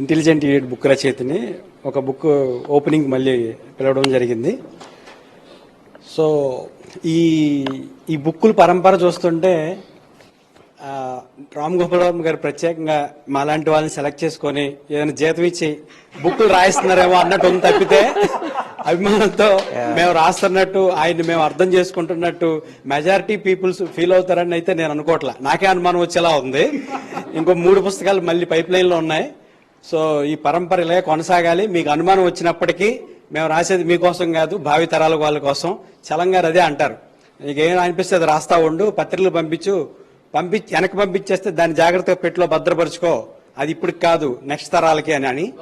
Intelligent idiot book రచయితని ఒక book opening మళ్ళీ పిలవడం జరిగింది. సో ఈ ఈ బుక్కుల పరంపర చూస్తుంటే రామ్ గోపాలరావు గారు ప్రత్యేకంగా మాలాంటి వాళ్ళని సెలెక్ట్ చేసుకొని ఏదైనా జీతం ఇచ్చి బుక్కులు రాయిస్తున్నారేమో అన్నట్టు ఉంది తప్పితే అభిమానంతో మేము రాస్తున్నట్టు ఆయన్ని మేము అర్థం చేసుకుంటున్నట్టు మెజారిటీ పీపుల్స్ ఫీల్ అవుతారని అయితే నేను అనుకోవట్లా. నాకే అనుమానం వచ్చేలా ఉంది. ఇంకో మూడు పుస్తకాలు మళ్ళీ పైప్ లైన్లో ఉన్నాయి. సో ఈ పరంపర ఇలా కొనసాగాలి. మీకు అనుమానం వచ్చినప్పటికీ మేము రాసేది మీకోసం కాదు భావి తరాల వాళ్ళ కోసం. చలంగారు అదే అంటారు. నీకేం అనిపిస్తే అది రాస్తా ఉండు పత్రికలు పంపించు. పంపి వెనక్కి పంపించేస్తే దాన్ని జాగ్రత్తగా పెట్టిలో భద్రపరుచుకో. అది ఇప్పటికి కాదు నెక్స్ట్ తరాలకి అని అని.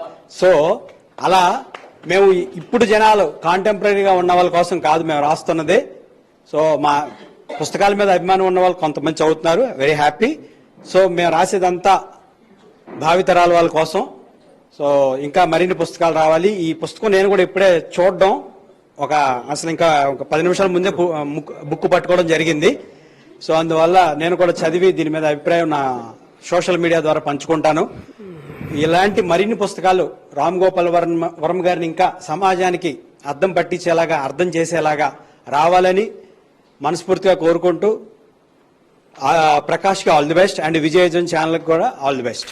సో అలా మేము ఇప్పుడు జనాలు కాంటెంపరీగా ఉన్న వాళ్ళ కోసం కాదు మేము రాస్తున్నది. సో మా పుస్తకాల మీద అభిమానం ఉన్న వాళ్ళు కొంతమంది చదువుతున్నారు వెరీ హ్యాపీ సో మేము రాసేదంతా భావితరాల వాళ్ళ కోసం. సో ఇంకా మరిన్ని పుస్తకాలు రావాలి. ఈ పుస్తకం నేను కూడా ఇప్పుడే చూడడం. ఒక అసలు ఇంకా ఒక పది నిమిషాల ముందే బుక్ పట్టుకోవడం జరిగింది. సో అందువల్ల నేను కూడా చదివి దీని మీద అభిప్రాయం నా సోషల్ మీడియా ద్వారా పంచుకుంటాను. ఇలాంటి మరిన్ని పుస్తకాలు రామ్ గోపాల్ వర్మ వర్మ గారిని ఇంకా సమాజానికి అర్థం పట్టించేలాగా అర్థం చేసేలాగా రావాలని మనస్ఫూర్తిగా కోరుకుంటూ ప్రకాష్కి ఆల్ ది బెస్ట్ అండ్ విజయజన్ ఛానల్కి కూడా ఆల్ ది బెస్ట్.